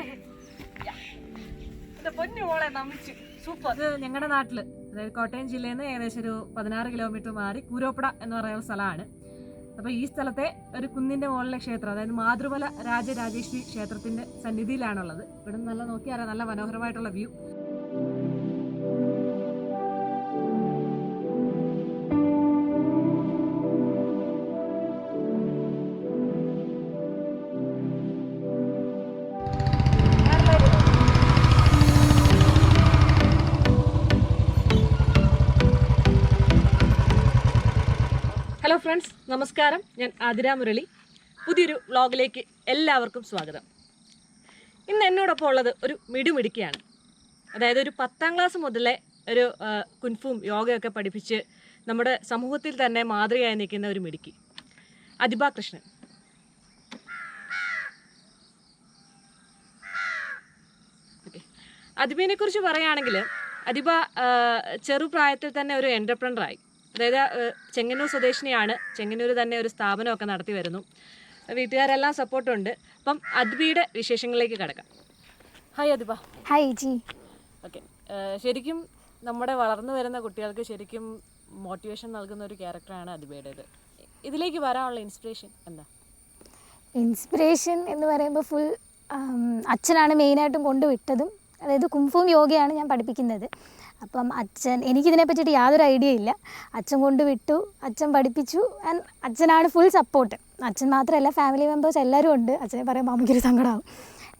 അല്ലേ? സൂപ്പർ ഞങ്ങളുടെ നാട്ടിൽ അതായത് കോട്ടയം ജില്ലയിൽ നിന്ന് ഏകദേശം ഒരു പതിനാറ് കിലോമീറ്റർ മാറി കൂരോപ്പട എന്ന് പറയുന്ന സ്ഥലമാണ്. അപ്പോൾ ഈ സ്ഥലത്തെ ഒരു കുന്നിന്റെ മുകളിലെ ക്ഷേത്രം അതായത് മാതൃമല രാജരാജേശ്വരി ക്ഷേത്രത്തിന്റെ സന്നിധിയിലാണുള്ളത്. ഇവിടെ നല്ല നോക്കിയാൽ നല്ല മനോഹരമായിട്ടുള്ള വ്യൂ ഫ്രണ്ട്സ് നമസ്കാരം. ഞാൻ ആതിര മുരളി. പുതിയൊരു വ്ളോഗിലേക്ക് എല്ലാവർക്കും സ്വാഗതം. ഇന്ന് എന്നോടൊപ്പം ഉള്ളത് ഒരു മിടുമിടുക്കിയാണ്. അതായത് ഒരു പത്താം ക്ലാസ് മുതലേ ഒരു കുൻഫും യോഗയൊക്കെ പഠിപ്പിച്ച് നമ്മുടെ സമൂഹത്തിൽ തന്നെ മാതൃകയായി നിൽക്കുന്ന ഒരു മിടുക്കി. അതിബ കൃഷ്ണൻ. ഓക്കെ അതിബിനെ കുറിച്ച് പറയുകയാണെങ്കിൽ അതിബ ചെറുപ്രായത്തിൽ തന്നെ ഒരു എന്റർപ്രണറായി അതായത് ചെങ്ങന്നൂർ സ്വദേശിനിയാണ്. ചെങ്ങന്നൂർ തന്നെ ഒരു സ്ഥാപനമൊക്കെ നടത്തി വരുന്നു. വീട്ടുകാരെല്ലാം സപ്പോർട്ടുണ്ട്. അപ്പം അദ്ബിയുടെ വിശേഷങ്ങളിലേക്ക് കിടക്കാം. Hi Adba hi ji okay ശരിക്കും നമ്മുടെ വളർന്നു വരുന്ന കുട്ടികൾക്ക് ശരിക്കും മോട്ടിവേഷൻ നൽകുന്ന ഒരു ക്യാരക്ടറാണ് അതിബയുടേത് ഇതിലേക്ക് വരാനുള്ള ഇൻസ്പിറേഷൻ എന്താ? ഇൻസ്പിറേഷൻ എന്ന് പറയുമ്പോൾ ഫുൾ അച്ഛനാണ് മെയിനായിട്ടും കൊണ്ടുവിട്ടതും. അതായത് കുംഫും യോഗയാണ് ഞാൻ പഠിപ്പിക്കുന്നത്. അപ്പം അച്ഛൻ എനിക്കിതിനെ പറ്റിയിട്ട് യാതൊരു ഐഡിയ ഇല്ല. അച്ഛൻ കൊണ്ട് വിട്ടു അച്ഛൻ പഠിപ്പിച്ചു ആൻഡ് അച്ഛനാണ് ഫുൾ സപ്പോർട്ട് അച്ഛൻ മാത്രമല്ല ഫാമിലി മെമ്പേഴ്സ് എല്ലാവരും ഉണ്ട്. അച്ഛനെ പറയുമ്പോൾ അമ്മയ്ക്കൊരു സങ്കടമാവും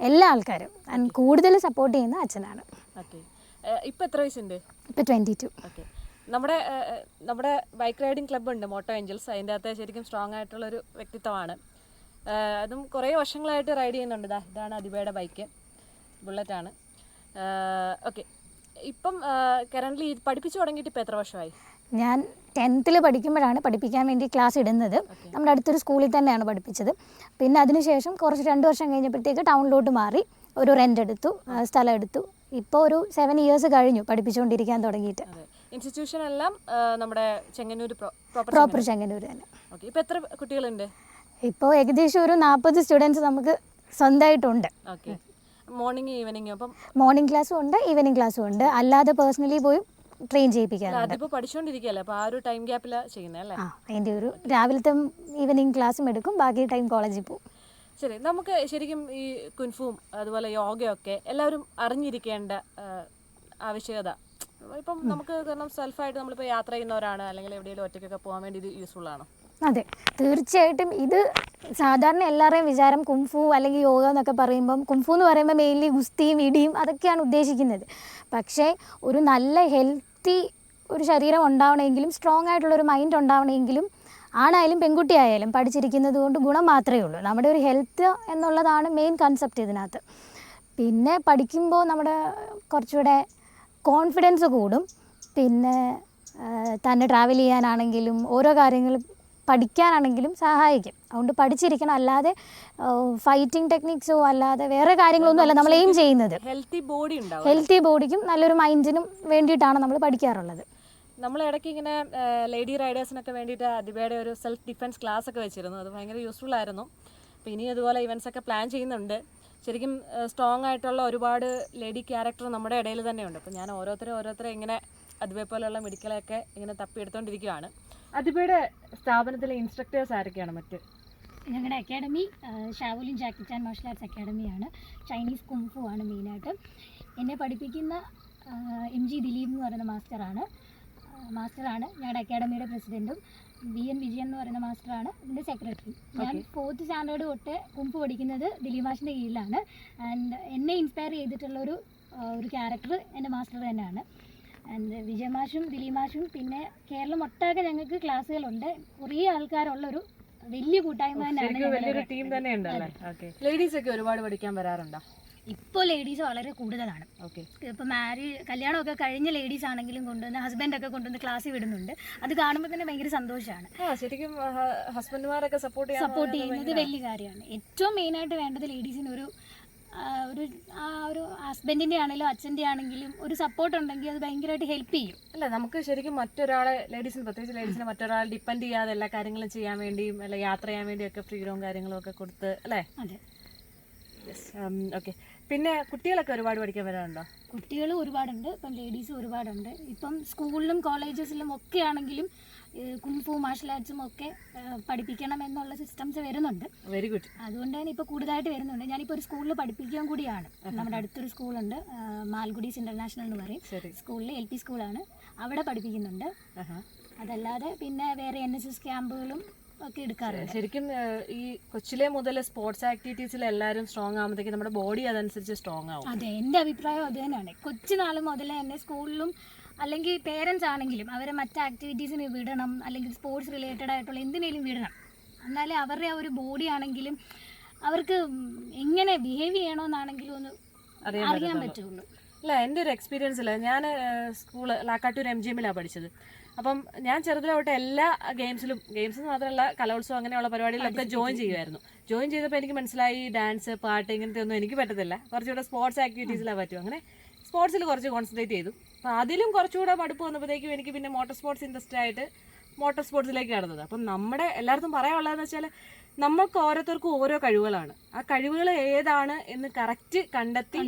എല്ലാ ആൾക്കാരും ആൻഡ് കൂടുതൽ സപ്പോർട്ട് ചെയ്യുന്ന അച്ഛനാണ്. ഓക്കെ ഇപ്പം എത്ര വയസ്സുണ്ട്? ഇപ്പോൾ ട്വന്റി ടു ഓക്കെ നമ്മുടെ നമ്മുടെ ബൈക്ക് റൈഡിംഗ് ക്ലബ്ബ് ഉണ്ട് മോട്ടോ ഏഞ്ചൽസ് അതിന്റെ അകത്ത് ശരിക്കും സ്ട്രോങ് ആയിട്ടുള്ള ഒരു വ്യക്തിത്വമാണ് അതും കുറേ വർഷങ്ങളായിട്ട് റൈഡ് ചെയ്യുന്നുണ്ട്. ഇതാ ഇതാണ് അതിബയുടെ ബൈക്ക് ബുള്ളറ്റാണ് ഓക്കെ ഇപ്പം കറന്റ്ലി പഠിപ്പിച്ചു തുടങ്ങിയിട്ട് ഇപ്പം എത്ര വർഷമായി? ഞാൻ ടെൻത്തിൽ പഠിക്കുമ്പോഴാണ് പഠിപ്പിക്കാൻ വേണ്ടി ക്ലാസ് ഇടുന്നത്. നമ്മുടെ അടുത്തൊരു സ്കൂളിൽ തന്നെയാണ് പഠിപ്പിച്ചത്. പിന്നെ അതിനുശേഷം കുറച്ച് രണ്ട് വർഷം കഴിഞ്ഞപ്പോഴത്തേക്ക് ടൗണിലോട്ട് മാറി. ഒരു റെന്റ് എടുത്തു സ്ഥലം എടുത്തു. ഇപ്പോൾ ഒരു സെവൻ ഇയേഴ്സ് കഴിഞ്ഞു പഠിപ്പിച്ചുകൊണ്ടിരിക്കാൻ തുടങ്ങിയിട്ട്. ഇൻസ്റ്റിറ്റ്യൂഷൻ എല്ലാം നമ്മുടെ ചെങ്ങന്നൂർ പ്രോപ്പർ ചെങ്ങന്നൂർ തന്നെ. ഓക്കെ ഇപ്പം എത്ര കുട്ടികളുണ്ട്? ഇപ്പോൾ ഏകദേശം ഒരു നാൽപ്പത് സ്റ്റുഡൻസ് നമുക്ക് സ്വന്തമായിട്ടുണ്ട് ഓക്കെ മോർണിംഗ് ഈവനിങ് അപ്പം മോർണിംഗ് ക്ലാസ്സും ഉണ്ട് ഈവനിങ് ക്ലാസ്സും ഉണ്ട്. അല്ലാതെ പേഴ്സണലി പോയി ട്രെയിൻ ചെയ്യിപ്പിക്കാറുണ്ട്. അതിപ്പോ പഠിച്ചുകൊണ്ടിരിക്കുകയല്ലേ അപ്പോൾ ആ ഒരു ടൈം ഗ്യാപ്പിലാണ് ചെയ്യുന്നത് അല്ലേ? ആ അതിന്റെ ഒരു രാവിലത്തെ ഈവനിങ് ക്ലാസ്സും എടുക്കും ബാക്കി ടൈം കോളേജിൽ പോകും. ശരി നമുക്ക് ശരിക്കും ഈ കുൻഫും അതുപോലെ യോഗയൊക്കെ എല്ലാവരും അറിഞ്ഞിരിക്കേണ്ട ആ, ആവശ്യകത. ഇപ്പം നമുക്ക് കാരണം സെൽഫായിട്ട് നമ്മളിപ്പോൾ യാത്ര ചെയ്യുന്നവരാണ് അല്ലെങ്കിൽ എവിടെയെങ്കിലും ഒറ്റയ്ക്കൊക്കെ പോകാൻ വേണ്ടി ഇത് യൂസ്ഫുൾ ആണോ? അതെ. തീർച്ചയായിട്ടും ഇത് സാധാരണ എല്ലാവരുടെയും വിചാരം കുംഫു അല്ലെങ്കിൽ യോഗ എന്നൊക്കെ പറയുമ്പം കുംഫു എന്ന് പറയുമ്പോൾ മെയിൻലി ഗുസ്തിയും ഇടിയും അതൊക്കെയാണ് ഉദ്ദേശിക്കുന്നത്. പക്ഷേ ഒരു നല്ല ഹെൽത്തി ഒരു ശരീരം ഉണ്ടാവണമെങ്കിലും സ്ട്രോങ് ആയിട്ടുള്ള ഒരു മൈൻഡ് ഉണ്ടാവണമെങ്കിലും ആണായാലും പെൺകുട്ടിയായാലും പഠിച്ചിരിക്കുന്നത് കൊണ്ട് ഗുണം മാത്രമേ ഉള്ളൂ. നമ്മുടെ ഒരു ഹെൽത്ത് എന്നുള്ളതാണ് മെയിൻ കൺസെപ്റ്റ് ഇതിനകത്ത്. പിന്നെ പഠിക്കുമ്പോൾ നമ്മുടെ കുറച്ചുകൂടെ കോൺഫിഡൻസ് കൂടും. പിന്നെ തന്നെ ട്രാവൽ ചെയ്യാനാണെങ്കിലും ഓരോ കാര്യങ്ങൾ പഠിക്കാനാണെങ്കിലും സഹായിക്കും. അതുകൊണ്ട് പഠിച്ചിരിക്കണം. അല്ലാതെ ഫൈറ്റിംഗ് ടെക്നിക്സോ അല്ലാതെ വേറെ കാര്യങ്ങളൊന്നും അല്ല നമ്മൾ എയിം ചെയ്യുന്നത്. ഹെൽത്തി ബോഡി ഹെൽത്തി ബോഡിക്കും നല്ലൊരു മൈൻഡിനും വേണ്ടിയിട്ടാണ് നമ്മൾ പഠിക്കാറുള്ളത്. നമ്മൾ ഇടയ്ക്ക് ഇങ്ങനെ ലേഡി റൈഡേഴ്സിനൊക്കെ വേണ്ടിയിട്ട് അതിബയുടെ ഒരു സെൽഫ് ഡിഫെൻസ് ക്ലാസ് ഒക്കെ വെച്ചിരുന്നു. അത് ഭയങ്കര യൂസ്ഫുൾ ആയിരുന്നു. അപ്പോൾ ഇനി ഇതുപോലെ ഇവൻസ് ഒക്കെ പ്ലാൻ ചെയ്യുന്നുണ്ട്. ശരിക്കും സ്ട്രോങ് ആയിട്ടുള്ള ഒരുപാട് ലേഡി ക്യാരക്ടർ നമ്മുടെ ഇടയിൽ തന്നെയുണ്ട് അപ്പോൾ ഞാൻ ഓരോരുത്തരെ ഓരോരുത്തരെ ഇങ്ങനെ അതുപോലെ പോലെയുള്ള മെഡിക്കലൊക്കെ ഇങ്ങനെ തപ്പിയെടുത്തോണ്ടിരിക്കുകയാണ് അതിബയുടെ സ്ഥാപനത്തിലെ ഇൻസ്ട്രക്ടേഴ്സ് ആരൊക്കെയാണ് മറ്റ്? ഞങ്ങളുടെ academy Shaolin Jackie Chan martial arts അക്കാഡമിയാണ് Chinese kung fu ആണ് മെയിനായിട്ട് എന്നെ പഠിപ്പിക്കുന്ന എം ജി ദിലീപ് എന്ന് പറയുന്ന മാസ്റ്ററാണ് മാസ്റ്ററാണ് ഞങ്ങളുടെ അക്കാഡമിയുടെ പ്രസിഡന്റും ബി എൻ വിജയൻ എന്ന് പറയുന്ന മാസ്റ്ററാണ് ഇതിന്റെ സെക്രട്ടറി ഞാൻ. ഫോർത്ത് സ്റ്റാൻഡേർഡ് തൊട്ട് കുംഫു പഠിക്കുന്നത് ദിലീപ് മാഷിന്റെ കീഴിലാണ്. ആൻഡ് എന്നെ ഇൻസ്പയർ ചെയ്തിട്ടുള്ള ഒരു ഒരു ക്യാരക്ടർ എന്റെ മാസ്റ്റർ തന്നെയാണ്. ആൻഡ് വിജയ മാഷും ദിലീപ് മാഷും പിന്നെ കേരളം ഒട്ടാകെ ഞങ്ങൾക്ക് ക്ലാസ്സുകളുണ്ട്. കുറേ ആൾക്കാരുള്ള ഒരു വലിയ കൂട്ടായ്മ തന്നെയാണ് ലേഡീസ് ഒക്കെ ഒരുപാട് പഠിക്കാൻ വരാറുണ്ടോ? ഇപ്പോൾ ലേഡീസ് വളരെ കൂടുതലാണ്. ഓക്കെ. ഇപ്പോൾ മാരേജ് കല്യാണമൊക്കെ കഴിഞ്ഞ ലേഡീസ് ആണെങ്കിലും കൊണ്ടുവന്ന് ഹസ്ബൻഡൊക്കെ കൊണ്ടുവന്ന് ക്ലാസ് വിടുന്നുണ്ട്. അത് കാണുമ്പോൾ തന്നെ ഭയങ്കര സന്തോഷമാണ് ആ ശരിക്കും ഹസ്ബൻഡുമാരൊക്കെ സപ്പോർട്ട് സപ്പോർട്ട് ചെയ്യുന്നത് വലിയ കാര്യമാണ്. ഏറ്റവും മെയിനായിട്ട് വേണ്ടത് ലേഡീസിന് ഒരു ഒരു ആ ഒരു ഹസ്ബൻഡിന്റെ ആണെങ്കിലും അച്ഛന്റെ ആണെങ്കിലും ഒരു സപ്പോർട്ട് ഉണ്ടെങ്കിൽ അത് ഭയങ്കരമായിട്ട് ഹെൽപ്പ് ചെയ്യും. അല്ല നമുക്ക് ശരിക്കും മറ്റൊരാളെ ലേഡീസിന് പ്രത്യേകിച്ച് ലേഡീസിന് മറ്റൊരാളെ ഡിപ്പെൻഡ് ചെയ്യാതെ എല്ലാ കാര്യങ്ങളും ചെയ്യാൻ വേണ്ടിയും അല്ല യാത്ര ചെയ്യാൻ വേണ്ടിയും ഒക്കെ ഫ്രീഡവും കാര്യങ്ങളും ഒക്കെ കൊടുത്ത് അല്ലേ? അതെ. ഓക്കെ പിന്നെ കുട്ടികളൊക്കെ ഒരുപാട് പഠിക്കാൻ വരാറുണ്ടോ? കുട്ടികൾ ഒരുപാടുണ്ട് ഇപ്പം ലേഡീസ് ഒരുപാടുണ്ട്. ഇപ്പം സ്കൂളിലും കോളേജസിലും ഒക്കെ ആണെങ്കിലും കുംഫു മാർഷൽ ആർട്സും ഒക്കെ പഠിപ്പിക്കണം എന്നുള്ള സിസ്റ്റംസ് വരുന്നുണ്ട്. വെരി ഗുഡ് അതുകൊണ്ട് തന്നെ ഇപ്പോൾ കൂടുതലായിട്ട് വരുന്നുണ്ട്. ഞാനിപ്പോൾ ഒരു സ്കൂളിൽ പഠിപ്പിക്കാൻ കൂടിയാണ്. നമ്മുടെ അടുത്തൊരു സ്കൂളുണ്ട് മാൽഗുഡീസ് ഇന്റർനാഷണൽ എന്ന് പറയും. സ്കൂളിൽ എൽ പി സ്കൂളാണ്. അവിടെ പഠിപ്പിക്കുന്നുണ്ട്. അതല്ലാതെ പിന്നെ വേറെ എൻ എസ് എസ് ക്യാമ്പുകളും ഒക്കെ എടുക്കാറുണ്ട്. ശരിക്കും ഈ കൊച്ചിലെ മുതൽ സ്പോർട്സ് ആക്ടിവിറ്റീസിൽ എല്ലാവരും സ്ട്രോങ് ആകുമ്പോഴത്തേക്ക് നമ്മുടെ ബോഡി അതനുസരിച്ച് സ്ട്രോങ് ആവും. അതെ എന്റെ അഭിപ്രായം അത് തന്നെയാണ്. കൊച്ചുനാൾ മുതലേ തന്നെ സ്കൂളിലും അല്ലെങ്കിൽ പേരൻസ് ആണെങ്കിലും അവരെ മറ്റ് ആക്ടിവിറ്റീസിന് വിടണം അല്ലെങ്കിൽ സ്പോർട്സ് റിലേറ്റഡ് ആയിട്ടുള്ള എന്തിനേലും വിടണം. എന്നാലേ അവരുടെ ആ ഒരു ബോഡി ആണെങ്കിലും അവർക്ക് എങ്ങനെ ബിഹേവ് ചെയ്യണമെന്നാണെങ്കിലും ഒന്ന് അറിയാൻ. പറ്റുള്ളൂ. അല്ല എന്റെ ഒരു എക്സ്പീരിയൻസ് അല്ല ഞാൻ സ്കൂൾ ലാക്കാട്ടൂർ എം ജി എമ്മിലാണ് പഠിച്ചത്. അപ്പം ഞാൻ ചെറുതിലോട്ട് എല്ലാ ഗെയിംസിലും ഗെയിംസ് മാത്രമല്ല കലോത്സവം അങ്ങനെയുള്ള പരിപാടികളൊക്കെ ജോയിൻ ചെയ്യുമായിരുന്നു. ജോയിൻ ചെയ്തപ്പോൾ എനിക്ക് മനസ്സിലായി ഡാൻസ് പാട്ട് ഇങ്ങനത്തെ ഒന്നും എനിക്ക് പറ്റത്തില്ല. കുറച്ചുകൂടെ സ്പോർട്സ് ആക്ടിവിറ്റീസിലാണ് പറ്റും. അങ്ങനെ സ്പോർട്സിൽ കുറച്ച് കോൺസെൻട്രേറ്റ് ചെയ്തു. അപ്പോൾ അതിലും കുറച്ചുകൂടെ മടുപ്പ് വന്നപ്പോഴത്തേക്കും എനിക്ക് പിന്നെ മോട്ടോർ സ്പോർട്സ് ഇൻട്രസ്റ്റ് ആയിട്ട് മോട്ടോർ സ്പോർട്സിലേക്ക് കടന്നത് അപ്പം നമ്മുടെ എല്ലായിടത്തും പറയാനുള്ളതെന്ന് വെച്ചാൽ നമുക്ക് ഓരോരുത്തർക്കും ഓരോ കഴിവുകളാണ്. ആ കഴിവുകൾ ഏതാണ് എന്ന് കറക്റ്റ് കണ്ടെത്തി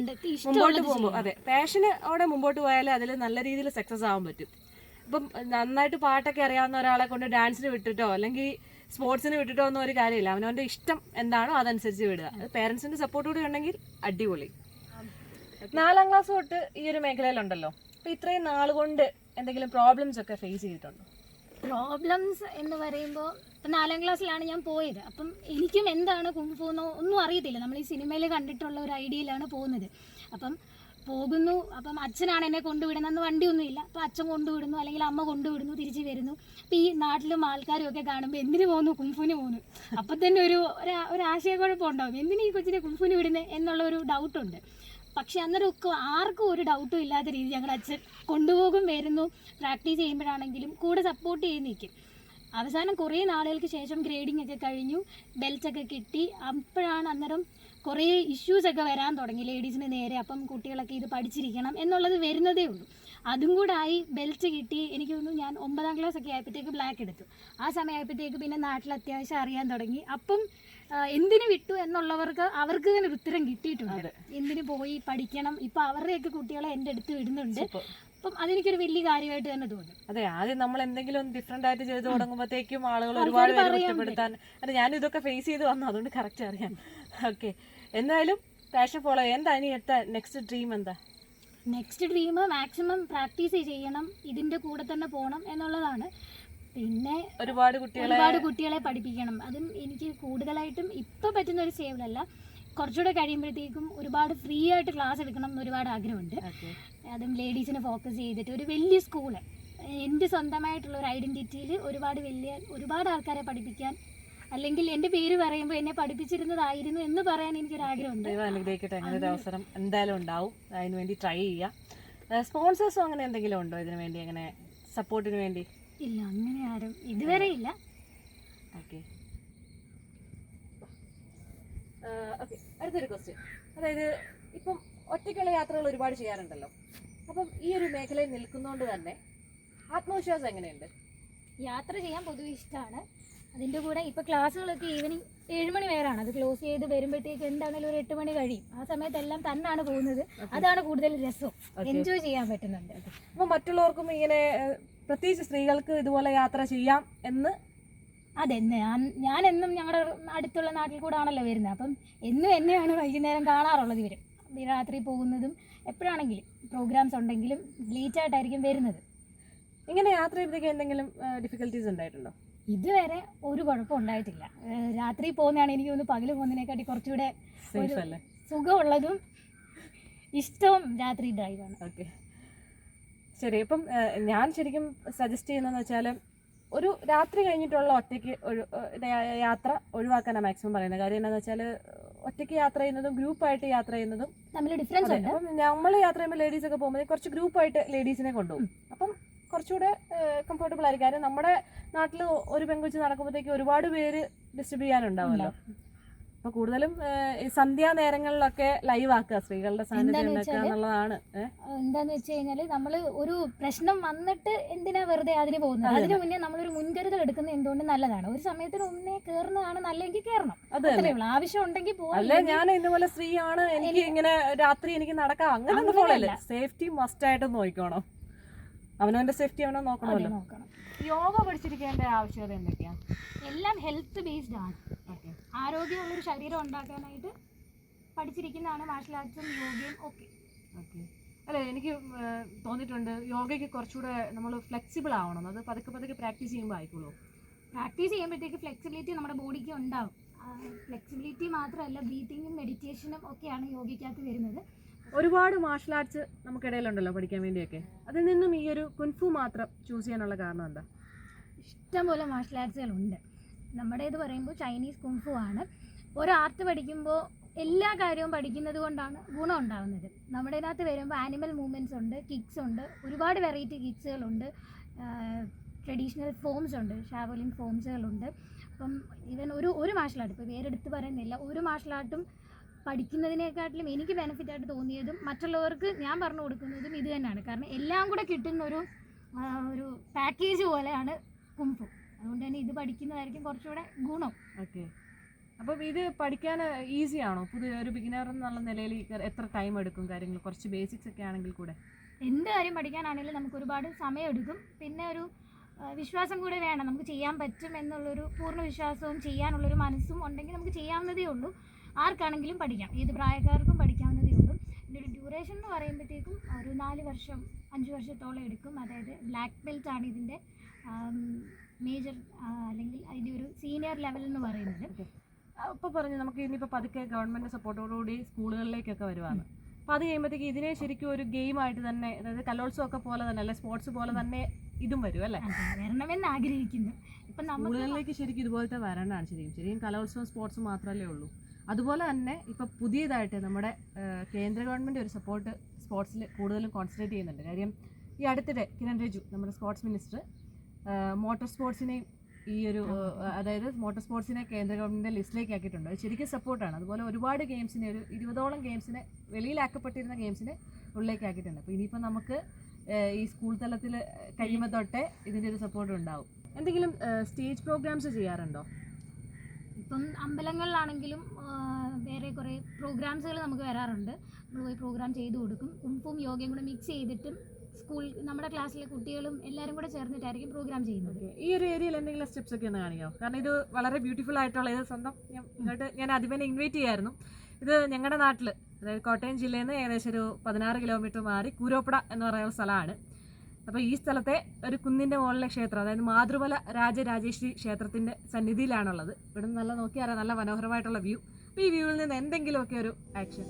മുമ്പോട്ട് പോകുമ്പോൾ അതെ പാഷന് അവിടെ മുമ്പോട്ട് പോയാൽ അതിൽ നല്ല രീതിയിൽ സക്സസ് ആവാൻ പറ്റും. ഇപ്പം നന്നായിട്ട് പാട്ടൊക്കെ അറിയാവുന്ന ഒരാളെ കൊണ്ട് ഡാൻസിന് വിട്ടിട്ടോ അല്ലെങ്കിൽ സ്പോർട്സിന് വിട്ടിട്ടോ ഒന്നും ഒരു കാര്യമില്ല. അവനവന്റെ ഇഷ്ടം എന്താണോ അതനുസരിച്ച് വിടുക. അത് പേരൻസിന്റെ സപ്പോർട്ട് കൂടി ഉണ്ടെങ്കിൽ അടിപൊളി. നാലാം ക്ലാസ് തൊട്ട് ഈ ഒരു മേഖലയിലുണ്ടല്ലോ. അപ്പൊ ഇത്രയും നാളുകൊണ്ട് എന്തെങ്കിലും പ്രോബ്ലംസ് ഒക്കെ ഫേസ് ചെയ്തിട്ടുണ്ടോ? പ്രോബ്ലംസ് എന്ന് പറയുമ്പോൾ ഇപ്പം നാലാം ക്ലാസ്സിലാണ് ഞാൻ പോയത്. അപ്പം എനിക്കും എന്താണ് കുംഫൂന്നോ ഒന്നും അറിയത്തില്ല. നമ്മൾ ഈ സിനിമയിൽ കണ്ടിട്ടുള്ള ഒരു ഐഡിയയിലാണ് പോകുന്നത്. അപ്പം പോകുന്നു. അപ്പം അച്ഛനാണ് എന്നെ കൊണ്ടുവിടുന്നത്. വണ്ടിയൊന്നുമില്ല അപ്പം അച്ഛൻ കൊണ്ടുവിടുന്നു. അല്ലെങ്കിൽ അമ്മ കൊണ്ടുവിടുന്നു. തിരിച്ച് വരുന്നു. അപ്പം ഈ നാട്ടിലും ആൾക്കാരും ഒക്കെ കാണുമ്പോൾ എന്തിനു പോകുന്നു? കുംഫുവിന് പോകുന്നു. അപ്പം തന്നെ ഒരു ഒരു- ഒരു ആശയക്കുഴപ്പം ഉണ്ടാവും എന്തിനു ഈ കൊച്ചിനെ കുംഫുവിന് വിടുന്നത് എന്നുള്ള ഒരു ഡൗട്ടുണ്ട് പക്ഷെ അന്നേരം ഒക്കെ ആർക്കും ഒരു ഡൗട്ടും ഇല്ലാത്ത രീതി ഞങ്ങൾ അച്ഛൻ കൊണ്ടുപോകും വരുന്നു. പ്രാക്ടീസ് ചെയ്യുമ്പോഴാണെങ്കിലും കൂടെ സപ്പോർട്ട് ചെയ്ത് നിൽക്കും. അവസാനം കുറേ നാളുകൾക്ക് ശേഷം ഗ്രേഡിംഗ് ഒക്കെ കഴിഞ്ഞു. ബെൽറ്റൊക്കെ കിട്ടി. അപ്പോഴാണ് അന്നേരം കുറേ ഇഷ്യൂസൊക്കെ വരാൻ തുടങ്ങി. ലേഡീസിന് നേരെ അപ്പം കുട്ടികളൊക്കെ ഇത് പഠിച്ചിരിക്കണം എന്നുള്ളത് വരുന്നതേ ഉള്ളൂ. അതും കൂടെ ആയി ബെൽറ്റ് കിട്ടി. എനിക്ക് തോന്നുന്നു ഞാൻ ഒമ്പതാം ക്ലാസ് ഒക്കെ ആയപ്പോഴത്തേക്ക് ബ്ലാക്ക് എടുത്തു. ആ സമയമായപ്പോഴത്തേക്ക് പിന്നെ നാട്ടിൽ അത്യാവശ്യം അറിയാൻ തുടങ്ങി. അപ്പം എന്തിന് വിട്ടു എന്നുള്ളവർക്ക് അവർക്ക് തന്നെ ഒരു ഉത്തരം കിട്ടിയിട്ടുണ്ട്. എന്തിനു പോയി പഠിക്കണം? ഇപ്പൊ അവരുടെയൊക്കെ കുട്ടികളെ എന്റെ അടുത്ത് വിടുന്നുണ്ട്. അപ്പം അതെനിക്കൊരു വലിയ കാര്യമായിട്ട് തന്നെ തോന്നി. അതെ ആദ്യം നമ്മൾ എന്തെങ്കിലും ഒന്ന് ഡിഫറെന്റ് ആയിട്ട് ചെയ്ത് തുടങ്ങുമ്പോഴത്തേക്കും ആളുകൾ ഒരുപാട് പേര് കുറ്റപ്പെടുത്താൻ അല്ല ഞാൻ ഇതൊക്കെ ഫേസ് ചെയ്ത് വന്നു അതുകൊണ്ട് കറക്റ്റ് അറിയാം. ഓക്കെ എന്തായാലും പാഷൻ ഫോളോ എന്താ ഇനി എത്താ നെക്സ്റ്റ് ഡ്രീം എന്താ? നെക്സ്റ്റ് ഡ്രീം മാക്സിമം പ്രാക്ടീസ് ചെയ്യണം ഇതിന്റെ കൂടെ തന്നെ പോകണം എന്നുള്ളതാണ്. പിന്നെ ഒരുപാട് കുട്ടികളെ ഒരുപാട് കുട്ടികളെ പഠിപ്പിക്കണം. അതും എനിക്ക് കൂടുതലായിട്ടും ഇപ്പൊ പറ്റുന്ന ഒരു സേവനല്ല കുറച്ചുകൂടെ കഴിയുമ്പോഴത്തേക്കും ഒരുപാട് ഫ്രീ ആയിട്ട് ക്ലാസ് എടുക്കണം എന്ന് ഒരുപാട് ആഗ്രഹമുണ്ട്. അതും ലേഡീസിനെ ഫോക്കസ് ചെയ്തിട്ട് ഒരു വലിയ സ്കൂൾ എന്റെ സ്വന്തമായിട്ടുള്ള ഒരു ഐഡന്റിറ്റിയിൽ ഒരുപാട് വലിയ ഒരുപാട് ആൾക്കാരെ പഠിപ്പിക്കാൻ അല്ലെങ്കിൽ എന്റെ പേര് പറയുമ്പോൾ എന്നെ പഠിപ്പിച്ചിരുന്നതായിരുന്നു എന്ന് പറയാൻ എനിക്കൊരു ആഗ്രഹമുണ്ട്. അനുഗ്രഹിക്കട്ടെ. അങ്ങനെ ഒരു അവസരം എന്തായാലും ഉണ്ടാവും. അതിനുവേണ്ടി ട്രൈ ചെയ്യുക. സ്പോൺസേഴ്സും അങ്ങനെ എന്തെങ്കിലും ഉണ്ടോ ഇതിനു വേണ്ടി? അങ്ങനെ സപ്പോർട്ടിന് വേണ്ടി? ഇല്ല അങ്ങനെ ആരും ഇതുവരെ ഇല്ല. ഓക്കെ ഓക്കെ അടുത്തൊരു ക്വസ്റ്റ്യൻ അതായത് ഇപ്പം ഒറ്റയ്ക്കുള്ള യാത്രകൾ ഒരുപാട് ചെയ്യാറുണ്ടല്ലോ. അപ്പം ഈ ഒരു മേഖലയിൽ നിൽക്കുന്നതുകൊണ്ട് തന്നെ ആത്മവിശ്വാസം എങ്ങനെയുണ്ട്? യാത്ര ചെയ്യാൻ പൊതുവെ ഇഷ്ടമാണ് അതിന്റെ കൂടെ ഇപ്പോൾ ക്ലാസ്സുകളൊക്കെ ഈവനിങ് ഏഴ് മണി വരെയാണ്. അത് ക്ലോസ് ചെയ്ത് വരുമ്പോഴത്തേക്ക് എന്താണെങ്കിലും ഒരു എട്ട് മണി കഴിയും. ആ സമയത്തെല്ലാം തന്നാണ് പോകുന്നത്. അതാണ് കൂടുതൽ രസം. എൻജോയ് ചെയ്യാൻ പറ്റുന്നുണ്ട്. അപ്പോൾ മറ്റുള്ളവർക്കും ഇങ്ങനെ പ്രത്യേകിച്ച് സ്ത്രീകൾക്ക് ഇതുപോലെ യാത്ര ചെയ്യാം എന്ന് അതെ ഞാൻ എന്നും ഞങ്ങളുടെ അടുത്തുള്ള നാട്ടിൽ കൂടെ ആണല്ലോ വരുന്നത്. അപ്പം എന്നും എന്നെയാണ് വൈകുന്നേരം കാണാറുള്ളത് ഇവരും. രാത്രി പോകുന്നതും എപ്പോഴാണെങ്കിലും പ്രോഗ്രാംസ് ഉണ്ടെങ്കിലും ലേറ്റ് ആയിട്ടായിരിക്കും വരുന്നത്. ഇങ്ങനെ യാത്ര ചെയ്യുമ്പോഴത്തേക്ക് എന്തെങ്കിലും ഡിഫിക്കൽട്ടീസ് ഉണ്ടായിട്ടുണ്ടോ? ഇതുവരെ ഒരു കുഴപ്പം ഉണ്ടായിട്ടില്ല. രാത്രി പോകുന്നതാണ് എനിക്ക് തോന്നുന്നു പകൽ പോകുന്നതിനെക്കാട്ടി കുറച്ചുകൂടെ സുഖമുള്ളതും ഇഷ്ടവും രാത്രി ഡ്രൈവാണ് ഓക്കെ ശരി ഇപ്പം ഞാൻ ശരിക്കും സജസ്റ്റ് ചെയ്യുന്നതെന്ന് വെച്ചാൽ ഒരു രാത്രി കഴിഞ്ഞിട്ടുള്ള ഒറ്റയ്ക്ക് ഒരു യാത്ര ഒഴിവാക്കാനാണ് മാക്സിമം പറയുന്നത്. കാര്യം എന്താണെന്ന് വെച്ചാൽ ഒറ്റയ്ക്ക് യാത്ര ചെയ്യുന്നതും ഗ്രൂപ്പായിട്ട് യാത്ര ചെയ്യുന്നതും തമ്മിൽ ഡിഫറൻസ് ഉണ്ട്. അപ്പം നമ്മൾ യാത്ര ചെയ്യുമ്പോൾ ലേഡീസ് ഒക്കെ പോകുമ്പോൾ കുറച്ച് ഗ്രൂപ്പായിട്ട് ലേഡീസിനെ കൊണ്ടുപോകും. അപ്പം കുറച്ചുകൂടെ കംഫർട്ടബിൾ ആയിരിക്കും. കാര്യം നമ്മുടെ നാട്ടിൽ ഒരു പെൺകുച്ച് നടക്കുമ്പോഴത്തേക്ക് ഒരുപാട് പേര് ഡിസ്റ്റർബ് ചെയ്യാനുണ്ടാവുമല്ലോ. അപ്പൊ കൂടുതലും സന്ധ്യാ നേരങ്ങളിലൊക്കെ ലൈവ് ആക്കുക സ്ത്രീകളുടെ സാന്നിധ്യം എന്താന്ന് ഉണ്ടാക്കുക വെച്ചാൽ എന്നുള്ളതാണ് എന്താന്ന് വെച്ച് കഴിഞ്ഞാൽ നമ്മൾ ഒരു പ്രശ്നം വന്നിട്ട് എന്തിനാ വെറുതെ അതിന് പോകുന്നത്? അതെ, അതിന് മുന്നേ നമ്മളൊരു മുൻകരുതൽ എടുക്കുന്നത് എന്തുകൊണ്ട് നല്ലതാണ്? ഒരു സമയത്തിന് മുന്നേ കേറുന്നതാണ് നല്ലെങ്കിൽ കേറണം. അത് അത്രേ ഉള്ളൂ. ആവശ്യം ഉണ്ടെങ്കിൽ അല്ല ഞാൻ ഇന്നുപോലെ സ്ത്രീയാണ് എനിക്ക് ഇങ്ങനെ രാത്രി എനിക്ക് നടക്കാം. അങ്ങനെ. സേഫ്റ്റി മസ്റ്റ് ആയിട്ട് നോക്കണം അവനവന്റെ സേഫ്റ്റി അവനോ നോക്കണമല്ലോ. നോക്കണം. യോഗ പഠിച്ചിരിക്കേണ്ട ആവശ്യകത എന്തൊക്കെയാ? എല്ലാം ഹെൽത്ത് ബേസ്ഡ് ആണ്. ഓക്കെ ആരോഗ്യമുള്ളൊരു ശരീരം ഉണ്ടാക്കാനായിട്ട് പഠിച്ചിരിക്കുന്നതാണ് മാർഷൽ ആർട്സും യോഗയും ഒക്കെ. ഓക്കെ അല്ല എനിക്ക് തോന്നിയിട്ടുണ്ട് യോഗയ്ക്ക് കുറച്ചുകൂടെ നമ്മൾ ഫ്ലെക്സിബിൾ ആവണം. അത് പതുക്കെ പതുക്കെ പ്രാക്ടീസ് ചെയ്യുമ്പോൾ ആയിക്കോളൂ. പ്രാക്ടീസ് ചെയ്യുമ്പോഴത്തേക്ക് ഫ്ലെക്സിബിലിറ്റി നമ്മുടെ ബോഡിക്ക് ഉണ്ടാവും. ഫ്ലെക്സിബിലിറ്റി മാത്രമല്ല ബ്രീത്തിങ്ങും മെഡിറ്റേഷനും ഒക്കെയാണ് യോഗയ്ക്കകത്ത് വരുന്നത്. ഒരുപാട് മാർഷൽ ആർട്സ് നമുക്കിടയിലുണ്ടല്ലോ പഠിക്കാൻ വേണ്ടിയൊക്കെ. അതിൽ നിന്നും ഈ ഒരു കുൻഫു മാത്രം ചൂസ് ചെയ്യാനുള്ള കാരണം എന്താ? ഇഷ്ടംപോലെ മാർഷൽ ആർട്സുകളുണ്ട് നമ്മുടെ ഇത് പറയുമ്പോൾ ചൈനീസ് കുൻഫു ആണ്. ഒരു ആർട്ട് പഠിക്കുമ്പോൾ എല്ലാ കാര്യവും പഠിക്കുന്നത് കൊണ്ടാണ് ഗുണം ഉണ്ടാകുന്നത് നമ്മുടെ ഇതിനകത്ത് വരുമ്പോൾ ആനിമൽ മൂവ്മെന്റ്സ് ഉണ്ട് കിക്സ് ഉണ്ട് ഒരുപാട് വെറൈറ്റി കിക്സുകളുണ്ട് ട്രഡീഷണൽ ഫോംസ് ഉണ്ട് ഷാവലിൻ ഫോംസുകളുണ്ട് അപ്പം ഇവൻ ഒരു ഒരു മാർഷൽ ആർട്ട് ഇപ്പോൾ പേരെടുത്ത് പറയുന്നില്ല. ഒരു മാർഷൽ ആർട്ടും പഠിക്കുന്നതിനെക്കാട്ടിലും എനിക്ക് ബെനിഫിറ്റ് ആയിട്ട് തോന്നിയതും മറ്റുള്ളവർക്ക് ഞാൻ പറഞ്ഞു കൊടുക്കുന്നതും ഇത് തന്നെയാണ്. കാരണം എല്ലാം കൂടെ കിട്ടുന്ന ഒരു ഒരു പാക്കേജ് പോലെയാണ് കുംഫു. അതുകൊണ്ട് തന്നെ ഇത് പഠിക്കുന്നതായിരിക്കും കുറച്ചുകൂടെ ഗുണം. ഓക്കെ. അപ്പം ഇത് പഠിക്കാൻ ഈസി ആണോ? പുതിയ ഒരു ബിഗിനർ എന്നുള്ള നിലയിൽ എത്ര ടൈം എടുക്കും കാര്യങ്ങൾ? കുറച്ച് ബേസിക്സ് ഒക്കെ ആണെങ്കിൽ കൂടെ. എന്ത് കാര്യം പഠിക്കാനാണെങ്കിലും നമുക്ക് ഒരുപാട് സമയം എടുക്കും പിന്നെ ഒരു വിശ്വാസം കൂടെ വേണം. നമുക്ക് ചെയ്യാൻ പറ്റും എന്നുള്ളൊരു പൂർണ വിശ്വാസവും ചെയ്യാനുള്ളൊരു മനസ്സും ഉണ്ടെങ്കിൽ നമുക്ക് ചെയ്യാവുന്നതേ ഉള്ളൂ. ആർക്കാണെങ്കിലും പഠിക്കാം. ഏത് പ്രായക്കാർക്കും പഠിക്കാവുന്നതേ ഉള്ളൂ. ഇതിന്റെ ഒരു ഡ്യൂറേഷൻ എന്ന് പറയുമ്പോഴത്തേക്കും ഒരു നാല് വർഷം അഞ്ച് വർഷത്തോളം എടുക്കും. അതായത് ബ്ലാക്ക് ബെൽറ്റ് ആണ് ഇതിന്റെ മേജർ അല്ലെങ്കിൽ അതിന്റെ ഒരു സീനിയർ ലെവൽ എന്ന് പറയുന്നത്. അപ്പോൾ പറഞ്ഞു നമുക്ക് ഇനിയിപ്പോൾ പതുക്കെ ഗവൺമെന്റ് സപ്പോർട്ടോടുകൂടി സ്കൂളുകളിലേക്കൊക്കെ വരുവാണ്. അപ്പോൾ അത് കഴിയുമ്പോഴത്തേക്ക് ഇതിനെ ശരിക്കും ഒരു ഗെയിമായിട്ട് തന്നെ അതായത് കലോത്സവമൊക്കെ പോലെ തന്നെ അല്ലെ സ്പോർട്സ് പോലെ തന്നെ ഇതും വരും അല്ലേ? വരണമെന്ന് ആഗ്രഹിക്കുന്നു. ഇപ്പം സ്കൂളുകളിലേക്ക് ശരിക്കും ഇതുപോലത്തെ വരണ്ടാണ് ശരിക്കും. ശരിക്കും കലോത്സവം സ്പോർട്സ് മാത്രമല്ലേ ഉള്ളൂ. അതുപോലെ തന്നെ ഇപ്പോൾ പുതിയതായിട്ട് നമ്മുടെ കേന്ദ്ര ഗവൺമെന്റ് ഒരു സപ്പോർട്ട് സ്പോർട്സിൽ കൂടുതലും കോൺസെൻട്രേറ്റ് ചെയ്യുന്നുണ്ട്. കാര്യം ഈ അടുത്തിടെ കിരൺ റിജു നമ്മുടെ സ്പോർട്സ് മിനിസ്റ്റർ മോട്ടോർ സ്പോർട്സിനെയും ഈ ഒരു അതായത് മോട്ടോർ സ്പോർട്സിനെ കേന്ദ്ര ഗവൺമെന്റിന്റെ ലിസ്റ്റിലേക്ക് ആക്കിയിട്ടുണ്ട്. അത് ശരിക്കും സപ്പോർട്ടാണ് അതുപോലെ ഒരുപാട് ഗെയിംസിനെ ഒരു ഇരുപതോളം ഗെയിംസിനെ വെളിയിലാക്കപ്പെട്ടിരുന്ന ഗെയിംസിനെ ഉള്ളിലേക്ക് ആക്കിയിട്ടുണ്ട്. അപ്പോൾ ഇനിയിപ്പോൾ നമുക്ക് ഈ സ്കൂൾ തലത്തിൽ കഴിയുമ്പോൾ തൊട്ടേ ഇതിന്റെ ഒരു സപ്പോർട്ട് ഉണ്ടാവും. എന്തെങ്കിലും സ്റ്റേജ് പ്രോഗ്രാംസ് ചെയ്യാറുണ്ടോ? ഇപ്പം അമ്പലങ്ങളിലാണെങ്കിലും വേറെ കുറേ പ്രോഗ്രാംസുകൾ നമുക്ക് വരാറുണ്ട്. നമ്മൾ പോയി പ്രോഗ്രാം ചെയ്തു കൊടുക്കും. കുംഫും യോഗയും കൂടെ മിക്സ് ചെയ്തിട്ടും സ്കൂൾ നമ്മുടെ ക്ലാസ്സിലെ കുട്ടികളും എല്ലാവരും കൂടെ ചേർന്നിട്ടായിരിക്കും പ്രോഗ്രാം ചെയ്യുന്നത്. ഈ ഒരു ഏരിയയിൽ എന്തെങ്കിലും സ്റ്റെപ്സ് ഒക്കെ ഒന്ന് കാണിക്കോ കാരണം ഇത് വളരെ ബ്യൂട്ടിഫുൾ ആയിട്ടുള്ള ഇത് സ്വന്തം ഇങ്ങോട്ട് ഞാൻ ആദ്യമേ ഇൻവൈറ്റ് ചെയ്യായിരുന്നു. ഇത് ഞങ്ങളുടെ നാട്ടിൽ അതായത് കോട്ടയം ജില്ലയിൽ നിന്ന് ഏകദേശം ഒരു പതിനാറ് കിലോമീറ്റർ മാറി കൂരോപ്പട എന്ന് പറയുന്ന സ്ഥലമാണ്. അപ്പോൾ ഈ സ്ഥലത്തെ ഒരു കുന്നിന്റെ മുകളിലെ ക്ഷേത്രം അതായത് മാതൃമല രാജരാജേശ്വരി ക്ഷേത്രത്തിന്റെ സന്നിധിയിലാണുള്ളത്. ഇവിടെ നല്ല നോക്കിയാൽ നല്ല മനോഹരമായിട്ടുള്ള വ്യൂ. അപ്പോൾ ഈ വ്യൂവിൽ നിന്ന് എന്തെങ്കിലുമൊക്കെ ഒരു ആക്ഷൻ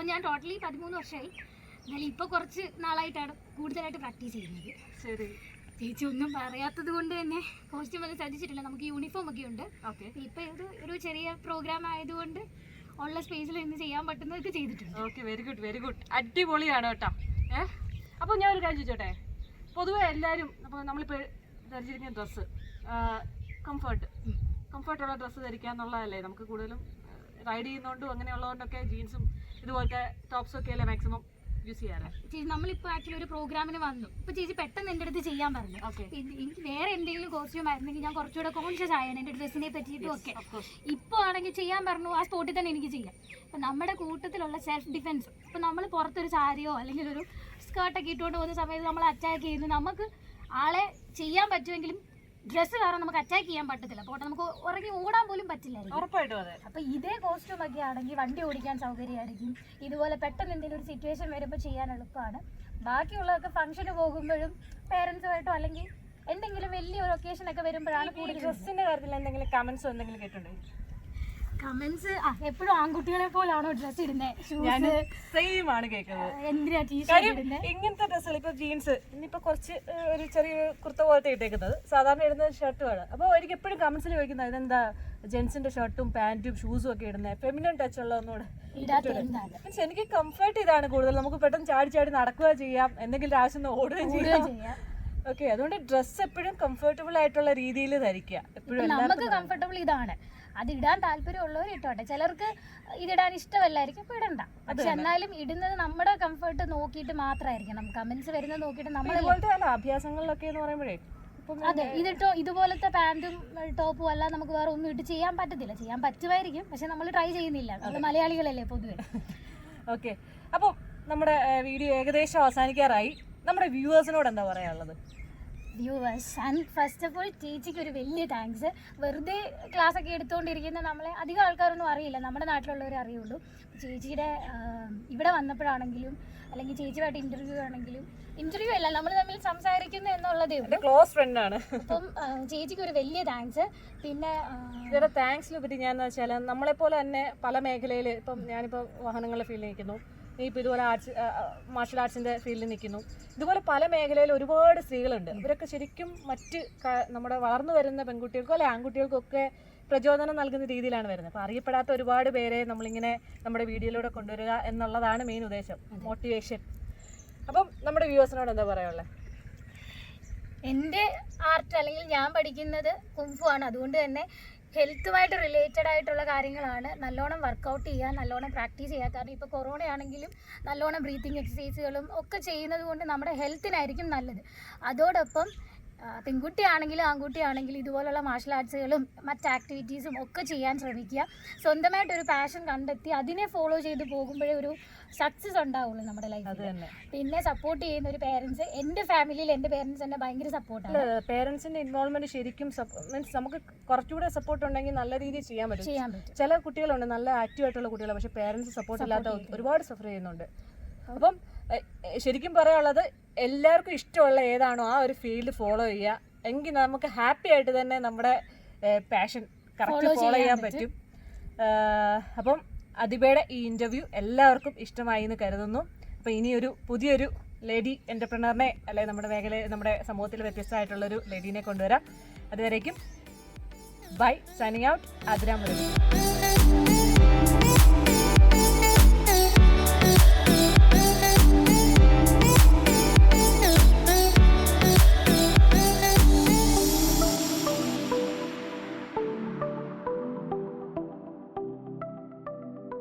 ഇപ്പം ഞാൻ ടോട്ടലി പതിമൂന്ന് വർഷമായി എന്നാലും ഇപ്പോൾ കുറച്ച് നാളായിട്ടാണ് കൂടുതലായിട്ട് പ്രാക്ടീസ് ചെയ്യുന്നത്. ശരി. ചേച്ചി ഒന്നും പറയാത്തത് കൊണ്ട് തന്നെ കോസ്റ്റ്യൂം ഒന്നും ശ്രദ്ധിച്ചിട്ടില്ല. നമുക്ക് യൂണിഫോം ഒക്കെ ഉണ്ട്. ഓക്കെ. ഇപ്പം ഇത് ഒരു ചെറിയ പ്രോഗ്രാം ആയതുകൊണ്ട് ഉള്ള സ്പേസിൽ ഇന്ന് ചെയ്യാൻ പറ്റുന്നതൊക്കെ ചെയ്തിട്ടുണ്ട്. Okay very good very good അടിപൊളിയാണ് കേട്ടോ. ഏ? അപ്പോൾ ഞാൻ ഒരു കാര്യം ചോദിച്ചോട്ടെ? പൊതുവെ എല്ലാവരും അപ്പോൾ നമ്മളിപ്പോൾ ധരിച്ചിരിക്കുന്ന ഡ്രസ്സ് കംഫർട്ട് കംഫർട്ടുള്ള ഡ്രസ്സ് ധരിക്കുക എന്നുള്ളതല്ലേ നമുക്ക് കൂടുതലും റൈഡ് ചെയ്യുന്നതുകൊണ്ടും അങ്ങനെയുള്ളതുകൊണ്ടൊക്കെ ജീൻസും ഇതുപോലത്തെ ടോപ്സ് ഒക്കെ അല്ലേ മാക്സിമം യൂസ് ചെയ്യാറ്? ചേച്ചി നമ്മളിപ്പോ ആക്ച്വലി ഒരു പ്രോഗ്രാമിന് വന്നു. ഇപ്പൊ ചേച്ചി പെട്ടെന്ന് എന്റെ അടുത്ത് ചെയ്യാൻ പറഞ്ഞു. എനിക്ക് വേറെ എന്തെങ്കിലും കോസ്റ്റ്യൂം ആയിരുന്നെങ്കിൽ ഞാൻ കുറച്ചുകൂടെ കോൺഷ്യസ് ആയാണ് എന്റെ ഡ്രസ്സിനെ പറ്റിയിട്ടും ഒക്കെ. ഇപ്പൊ ആണെങ്കിൽ ചെയ്യാൻ പറഞ്ഞു ആ സ്പോട്ടിൽ തന്നെ എനിക്ക് ചെയ്യാം. അപ്പൊ നമ്മുടെ കൂട്ടത്തിലുള്ള സെൽഫ് ഡിഫെൻസ് ഇപ്പൊ നമ്മൾ പുറത്തൊരു സാരിയോ അല്ലെങ്കിൽ ഒരു സ്കേർട്ടൊക്കെ ഇട്ടുകൊണ്ട് പോകുന്ന സമയത്ത് നമ്മൾ അറ്റാക്ക് ചെയ്യുന്നു. നമുക്ക് ആളെ ചെയ്യാൻ പറ്റുമെങ്കിലും ഡ്രസ്സ് കാരണം നമുക്ക് അറ്റാക്ക് ചെയ്യാൻ പറ്റത്തില്ല. പോട്ടെ നമുക്ക് ഉറങ്ങി ഓടാൻ പോലും പറ്റില്ലായിരിക്കും. ഉറപ്പായിട്ടും അതെ. അപ്പൊ ഇതേ കോസ്റ്റ്യൂം ഒക്കെ ആണെങ്കിൽ വണ്ടി ഓടിക്കാൻ സൗകര്യമായിരിക്കും. ഇതുപോലെ പെട്ടെന്ന് എന്തെങ്കിലും ഒരു സിറ്റുവേഷൻ വരുമ്പോൾ ചെയ്യാൻ എളുപ്പമാണ്. ബാക്കിയുള്ളതൊക്കെ ഫംഗ്ഷന് പോകുമ്പോഴും പേരൻസുമായിട്ടോ അല്ലെങ്കിൽ എന്തെങ്കിലും വലിയൊരു ഒക്കേഷൻ ഒക്കെ വരുമ്പോഴാണ് കൂടുതൽ ഡ്രസ്സിന്റെ കാര്യത്തിൽ എന്തെങ്കിലും കമന്റ്സോ എന്തെങ്കിലും കേട്ടിട്ടുണ്ടോ? കമന്റ്സ് എപ്പോഴും ആൺകുട്ടികളെ പോലാണോ ഡ്രസ്സ് ഇടുന്നത് സെയിം ആണ് കേൾക്കുന്നത്. എന്തിനാ ടീഷർട്ട് ഇടുന്നത് ഇങ്ങനത്തെ ഡ്രസ്സുകൾ ഇപ്പൊ ജീൻസ് ഇനിയിപ്പോ കുറച്ച് ഒരു ചെറിയ കുർത്ത പോലത്തെ ഇട്ടേക്കുന്നത്. സാധാരണ ഇടുന്നത് ഷർട്ടുമാണ് അപ്പോൾ എനിക്ക് എപ്പോഴും കമന്റ്സിൽ ചോദിക്കുന്നത് ഇതെന്താ? ജെൻസിന്റെ ഷർട്ടും പാന്റും ഷൂസും ഒക്കെ ഇടുന്നത് ഫെമിനൻ ടച്ച് ഉള്ള ഒന്നുകൂടെ മീൻസ് എനിക്ക് കംഫർട്ട് ഇതാണ് കൂടുതൽ. നമുക്ക് പെട്ടെന്ന് ചാടി ചാടി നടക്കുക ചെയ്യാം. എന്തെങ്കിലും ആവശ്യം ഓടുകയും ചെയ്യാം. ചെയ്യാം. ഓക്കെ അതുകൊണ്ട് ഡ്രസ്സ് എപ്പോഴും കംഫർട്ടബിൾ ആയിട്ടുള്ള രീതിയിൽ ധരിക്കുക. എപ്പോഴും നമുക്ക് കംഫർട്ടബിൾ ഇതാണ്. അത് ഇടാൻ താല്പര്യമുള്ളവർ ഇട്ടോട്ടെ. ചിലർക്ക് ഇതിടാൻ ഇഷ്ടമല്ലായിരിക്കും അപ്പോൾ ഇടണ്ട. പക്ഷെ എന്നാലും ഇടുന്നത് നമ്മുടെ കംഫർട്ട് നോക്കിയിട്ട് മാത്രമായിരിക്കണം. കമന്റ്സ് വരുന്നത് നോക്കിയിട്ട് നമ്മൾ അഭ്യാസങ്ങളിലൊക്കെ എന്ന് പറയുമ്പോഴേ ഇപ്പം അതെ ഇതിട്ടോ ഇതുപോലത്തെ പാന്റും ടോപ്പും അല്ല നമുക്ക് വേറെ ഒന്നും ഇട്ട് ചെയ്യാൻ പറ്റത്തില്ല. ചെയ്യാൻ പറ്റുമായിരിക്കും പക്ഷെ നമ്മൾ ട്രൈ ചെയ്യുന്നില്ല. നമ്മൾ മലയാളികളല്ലേ പൊതുവെ. ഓക്കെ അപ്പോൾ നമ്മുടെ വീഡിയോ ഏകദേശം അവസാനിക്കാറായി. നമ്മുടെ വ്യൂവേഴ്സിനോട് എന്താ പറയാനുള്ളത്? Viewers and first of all ചേച്ചിക്ക് ഒരു വലിയ താങ്ക്സ് വെറുതെ ക്ലാസ് ഒക്കെ എടുത്തുകൊണ്ടിരിക്കുന്ന നമ്മളെ അധികം ആൾക്കാരൊന്നും അറിയില്ല. നമ്മുടെ നാട്ടിലുള്ളവരെ അറിയുള്ളൂ. ചേച്ചിയുടെ ഇവിടെ വന്നപ്പോഴാണെങ്കിലും അല്ലെങ്കിൽ ചേച്ചിയുമായിട്ട് ഇന്റർവ്യൂ ആണെങ്കിലും ഇന്റർവ്യൂ അല്ല നമ്മൾ തമ്മിൽ സംസാരിക്കുന്നു എന്നുള്ളതേ ക്ലോസ് ഫ്രണ്ട് ആണ്. അപ്പം ചേച്ചിക്ക് ഒരു വലിയ താങ്ക്സ് പിന്നെ ഇവരുടെ താങ്ക്സ് താങ്ക്സിനെ പറ്റി ഞാൻ വെച്ചാൽ നമ്മളെപ്പോലെ തന്നെ പല മേഖലയിൽ ഇപ്പം ഞാനിപ്പോൾ വാഹനങ്ങളെ ഫീൽ നിൽക്കുന്നു നീ ഇപ്പോൾ ഇതുപോലെ ആർട്സ് മാർഷൽ ആർട്സിന്റെ ഫീൽഡിൽ നിൽക്കുന്നു. ഇതുപോലെ പല മേഖലയിൽ ഒരുപാട് സ്ത്രീകളുണ്ട്. ഇവരൊക്കെ ശരിക്കും മറ്റ് നമ്മുടെ വളർന്നു വരുന്ന പെൺകുട്ടികൾക്കോ അല്ലെ ആൺകുട്ടികൾക്കൊക്കെ പ്രചോദനം നൽകുന്ന രീതിയിലാണ് വരുന്നത്. അപ്പോൾ അറിയപ്പെടാത്ത ഒരുപാട് പേരെ നമ്മളിങ്ങനെ നമ്മുടെ വീഡിയോയിലൂടെ കൊണ്ടുവരിക എന്നുള്ളതാണ് മെയിൻ ഉദ്ദേശം. മോട്ടിവേഷൻ അപ്പം നമ്മുടെ വ്യൂവേഴ്സിനോട് എന്താ പറയാനുള്ളത് എന്റെ ആർട്ട് അല്ലെങ്കിൽ ഞാൻ പഠിക്കുന്നത് കുംഫു ആണ് അതുകൊണ്ട് തന്നെ ഹെൽത്തുമായിട്ട് റിലേറ്റഡ് ആയിട്ടുള്ള കാര്യങ്ങളാണ് നല്ലോണം വർക്കൗട്ട് ചെയ്യുക നല്ലോണം പ്രാക്ടീസ് ചെയ്യുക കാരണം ഇപ്പോൾ കൊറോണ ആണെങ്കിലും നല്ലോണം ബ്രീത്തിങ് എക്സസൈസുകളും ഒക്കെ ചെയ്യുന്നത് കൊണ്ട് നമ്മുടെ ഹെൽത്തിനായിരിക്കും നല്ലത്. അതോടൊപ്പം പെൺകുട്ടിയാണെങ്കിലും ആൺകുട്ടിയാണെങ്കിലും ഇതുപോലുള്ള മാർഷൽ ആർട്സുകളും മറ്റ് ആക്ടിവിറ്റീസും ഒക്കെ ചെയ്യാൻ ശ്രമിക്കുക. സ്വന്തമായിട്ടൊരു പാഷൻ കണ്ടെത്തി അതിനെ ഫോളോ ചെയ്ത് പോകുമ്പോഴേ ഒരു സക്സസ് ഉണ്ടാവുള്ളൂ നമ്മുടെ ലൈഫിൽ പിന്നെ സപ്പോർട്ട് ചെയ്യുന്ന ഒരു പേരൻസ് എന്റെ ഫാമിലിയിൽ എന്റെ പേരൻസ് എന്നെ ഭയങ്കര സപ്പോർട്ടാണ് പേരൻസിന്റെ ഇൻവോൾവ്മെന്റ് ശരിക്കും മീൻസ് നമുക്ക് കുറച്ചുകൂടെ സപ്പോർട്ട് ഉണ്ടെങ്കിൽ നല്ല രീതിയിൽ ചെയ്യാൻ പറ്റും. ചെയ്യാൻ പറ്റും. ചില കുട്ടികളുണ്ട് നല്ല ആക്റ്റീവ് ആയിട്ടുള്ള കുട്ടികൾ പക്ഷെ പേരൻസ് സപ്പോർട്ട് ഇല്ലാത്ത ഒരുപാട് സഫർ ചെയ്യുന്നുണ്ട്. അപ്പം ശരിക്കും പറയാനുള്ളത് എല്ലാവർക്കും ഇഷ്ടമുള്ള ഏതാണോ ആ ഒരു ഫീൽഡ് ഫോളോ ചെയ്യുക. എങ്കിൽ നമുക്ക് ഹാപ്പി ആയിട്ട് തന്നെ നമ്മുടെ പാഷൻ കറക്റ്റ് ഫോളോ ചെയ്യാൻ പറ്റും. അപ്പം അതിബയുടെ ഈ ഇന്റർവ്യൂ എല്ലാവർക്കും ഇഷ്ടമായി എന്ന് കരുതുന്നു. അപ്പോൾ ഇനിയൊരു പുതിയൊരു ലേഡി എന്റർപ്രണറിനെ അല്ലെ നമ്മുടെ മേഖല നമ്മുടെ സമൂഹത്തിൽ വ്യത്യസ്തമായിട്ടുള്ളൊരു ലേഡീനെ കൊണ്ടുവരാം. അതുവരേക്കും ബൈ സൈനിങ് ഔട്ട് ആതിരാമൃതി